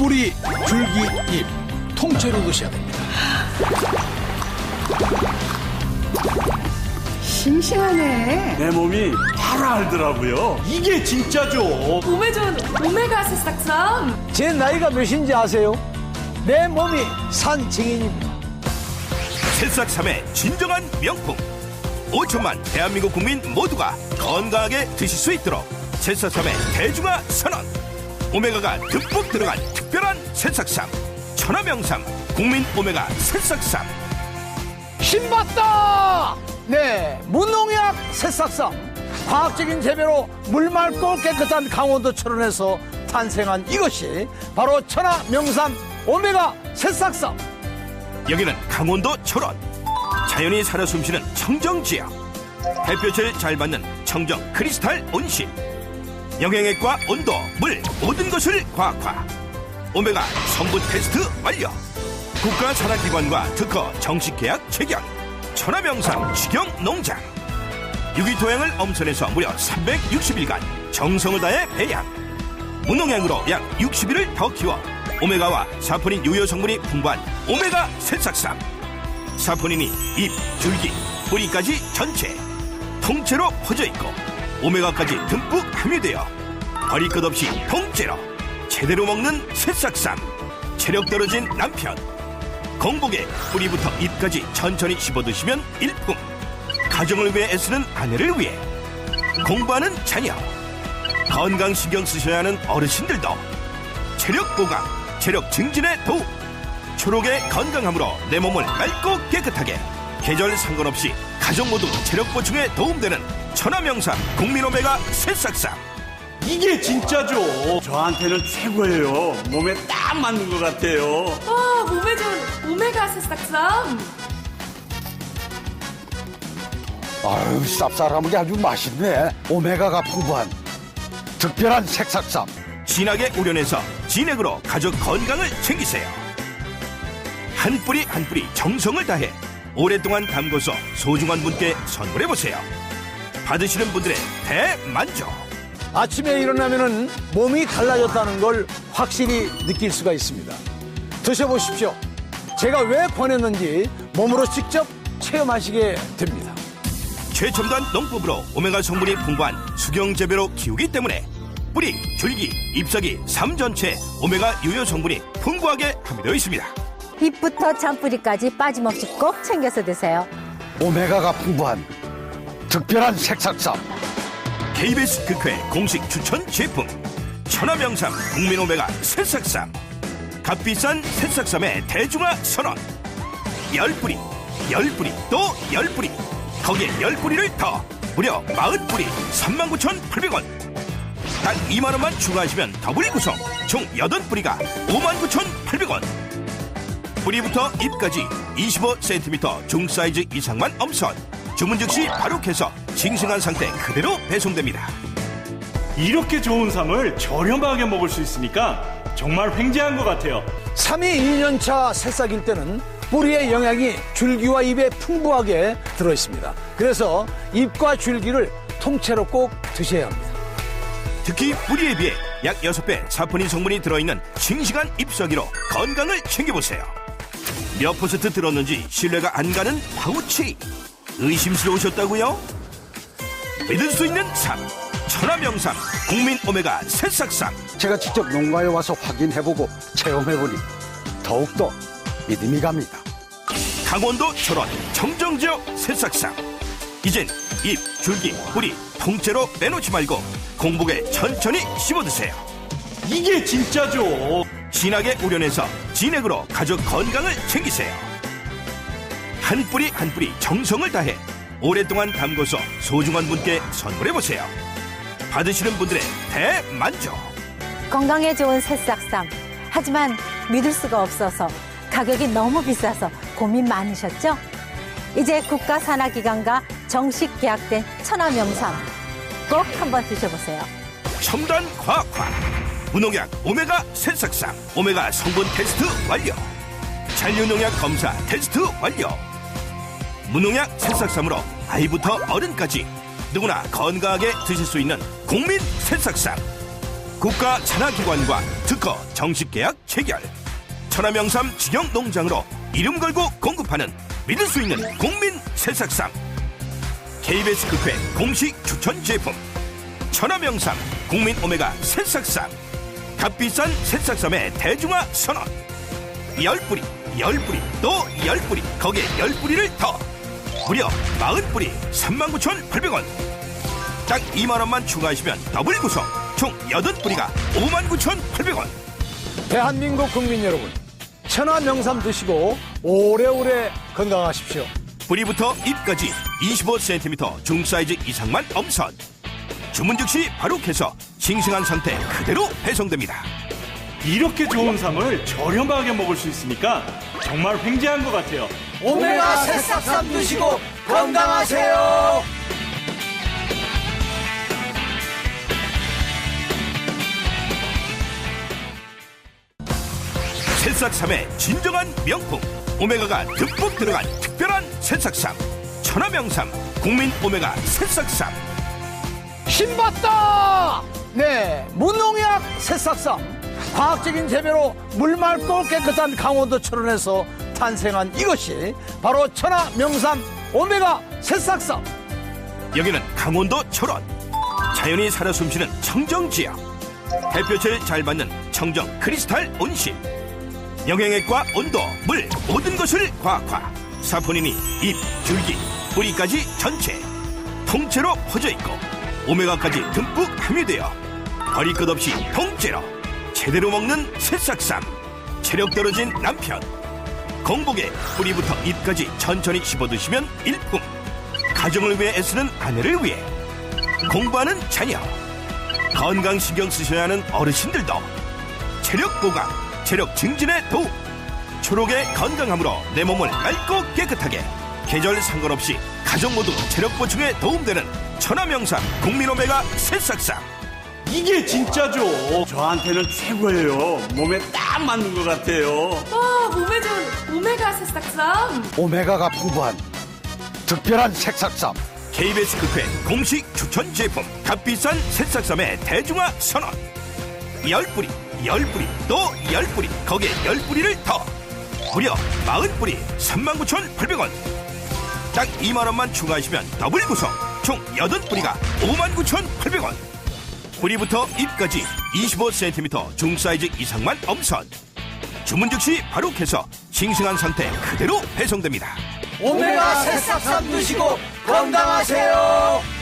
뿌리, 줄기, 잎 통째로 드셔야 됩니다. 싱싱하네. 내 몸이 바로 알더라고요. 이게 진짜죠. 몸에 좋은 오메가 새싹삼 제 나이가 몇인지 아세요? 내 몸이 산 증인입니다. 새싹삼의 진정한 명품 5천만 대한민국 국민 모두가 건강하게 드실 수 있도록 새싹삼의 대중화 선언 오메가가 듬뿍 들어간 특별한 새싹삼 천하명삼 국민 오메가 새싹삼 신봤다! 네, 무농약 새싹삼. 과학적인 재배로 물 맑고 깨끗한 강원도 철원에서 탄생한 이것이 바로 천하 명삼 오메가 새싹삼. 여기는 강원도 철원 자연이 살아 숨쉬는 청정지역 햇볕을 잘 받는 청정 크리스탈 온실 영양액과 온도, 물 모든 것을 과학화. 오메가 성분 테스트 완료. 국가 산하기관과 특허 정식 계약 체결. 천하명상 식용 농장. 유기토양을 엄선해서 무려 360일간 정성을 다해 배양. 무농약으로 약 60일을 더 키워 오메가와 사포닌 유효 성분이 풍부한 오메가 새싹삼. 사포닌이 잎, 줄기, 뿌리까지 전체 통째로 퍼져 있고 오메가까지 듬뿍 함유되어 버릴 것 없이 통째로 제대로 먹는 새싹삼 체력 떨어진 남편. 공복에 뿌리부터 잎까지 천천히 씹어 드시면 일품. 가정을 위해 애쓰는 아내를 위해 공부하는 자녀. 건강 신경 쓰셔야 하는 어르신들도 체력 보강, 체력 증진에 도움. 초록의 건강함으로 내 몸을 맑고 깨끗하게 계절 상관없이 가족 모두 체력 보충에 도움되는 천하명상 국민오메가 새싹삼 이게 진짜죠. 저한테는 최고예요. 몸에 딱 맞는 것 같아요. 아 몸에 좋은 오메가 새싹삼 아유, 쌉쌀한 게 아주 맛있네. 오메가가 풍부한 특별한 색삭삼. 진하게 우려내서 진액으로 가족 건강을 챙기세요 한 뿌리 한 뿌리 정성을 다해 오랫동안 담궈서 소중한 분께 선물해보세요 받으시는 분들의 대만족 아침에 일어나면은 몸이 달라졌다는 걸 확실히 느낄 수가 있습니다. 드셔보십시오. 제가 왜 권했는지 몸으로 직접 체험하시게 됩니다. 최첨단 농법으로 오메가 성분이 풍부한 수경 재배로 키우기 때문에 뿌리, 줄기, 잎사귀, 삶 전체 오메가 유효 성분이 풍부하게 함유되어 있습니다. 잎부터 잔뿌리까지 빠짐없이 꼭 챙겨서 드세요. 오메가가 풍부한 특별한 색삭삼. KBS 극회 공식 추천 제품. 천하명삼 국민 오메가 새싹삼 값비싼 새싹삼의 대중화 선언. 열 뿌리 열 뿌리 또 열 뿌리. 거기에 열 뿌리를 더. 무려 마흔 뿌리 39,800원. 단 2만 원만 추가하시면 더블 구성 총 여덟 뿌리가 59,800원 뿌리부터 잎까지 25cm 중 사이즈 이상만 엄선 주문 즉시 바로 캐서 싱싱한 상태 그대로 배송됩니다. 이렇게 좋은 삶을 저렴하게 먹을 수 있으니까 정말 횡재한 것 같아요. 3위 2년차 새싹일 때는 뿌리의 영양이 줄기와 잎에 풍부하게 들어있습니다. 그래서 잎과 줄기를 통째로 꼭 드셔야 합니다. 특히 뿌리에 비해 약 6배 사포닌 성분이 들어있는 싱싱한 잎사귀로 건강을 챙겨보세요. 몇 퍼센트 들었는지 신뢰가 안 가는 파우치. 의심스러우셨다고요? 믿을 수 있는 삶. 천하명삼 국민 오메가 새싹삼. 제가 직접 농가에 와서 확인해보고 체험해보니 더욱더 믿음이 갑니다. 강원도 철원 청정지역 새싹삼. 이젠 잎, 줄기, 뿌리 통째로 빼놓지 말고 공복에 천천히 씹어 드세요. 이게 진짜죠. 진하게 우려내서 진액으로 가족 건강을 챙기세요. 한 뿌리 한 뿌리 정성을 다해 오랫동안 담궈서 소중한 분께 선물해보세요. 받으시는 분들의 대만족. 건강에 좋은 새싹삼. 하지만 믿을 수가 없어서 가격이 너무 비싸서 고민 많으셨죠? 이제 국가산하기관과 정식 계약된 천하명삼 꼭 한번 드셔보세요. 첨단 과학화 무농약 오메가 새싹삼 오메가 성분 테스트 완료. 잔류농약 검사 테스트 완료. 무농약 새싹삼으로 아이부터 어른까지 누구나 건강하게 드실 수 있는 국민 새싹삼 국가 산하기관과 특허 정식 계약 체결. 천하명삼 직영 농장으로 이름 걸고 공급하는 믿을 수 있는 국민 새싹쌈 KBS 극회 공식 추천 제품. 천하명삼 국민 오메가 새싹쌈 값비싼 새싹쌈의 대중화 선언. 열 뿌리 열 뿌리 또 열 뿌리. 거기에 열 뿌리를 더. 무려 40뿌리 39,800원. 딱 2만원만 추가하시면 더블 구성. 총 8뿌리가 59,800원. 대한민국 국민 여러분, 천하 명삼 드시고 오래오래 건강하십시오. 뿌리부터 잎까지 25cm 중사이즈 이상만 엄선. 주문 즉시 바로 캐서 싱싱한 상태 그대로 배송됩니다 이렇게 좋은 삶을 저렴하게 먹을 수 있으니까 정말 횡재한 것 같아요. 오메가 새싹삼 드시고 건강하세요. 새싹삼의 진정한 명품 오메가가 듬뿍 들어간 특별한 새싹삼 천하명삼 국민 오메가 새싹삼 신봤다! 네, 무농약 새싹삼. 과학적인 재배로 물 맑고 깨끗한 강원도 철원에서 탄생한 이것이 바로 천하 명삼 오메가 새싹삼. 여기는 강원도 철원. 자연이 살아 숨쉬는 청정 지역. 햇볕을 잘 받는 청정 크리스탈 온실. 영양액과 온도, 물 모든 것을 과학화. 사포닌이 잎, 줄기, 뿌리까지 전체. 통째로 퍼져 있고 오메가까지 듬뿍 함유되어 버릴 것 없이 통째로 제대로 먹는 새싹쌈 체력 떨어진 남편. 공복에 뿌리부터 잎까지 천천히 씹어 드시면 일품. 가정을 위해 애쓰는 아내를 위해 공부하는 자녀. 건강 신경 쓰셔야 하는 어르신들도 체력 보강, 체력 증진에 도움. 초록의 건강함으로 내 몸을 맑고 깨끗하게 계절 상관없이 가족 모두 체력 보충에 도움되는 천하명상 국민 오메가 새싹쌈 이게 진짜죠. 저한테는 최고예요. 몸에 딱 맞는 것 같아요. 와, 몸에 좋은 오메가 새싹쌈. 오메가가 풍부한 특별한 색삭삼 KBS 극회 공식 추천 제품 값비싼 새싹쌈의 대중화 선언 열뿌리열뿌리또 열뿌리 거기에 열뿌리를더 무려 40뿌리 39,800원 딱 2만원만 추가하시면 더블 구성 총 8뿌리가 59,800원 뿌리부터 잎까지 25cm 중사이즈 이상만 엄선 주문 즉시 바로 캐서 싱싱한 상태 그대로 배송됩니다 오메가 새싹삼 드시고 건강하세요.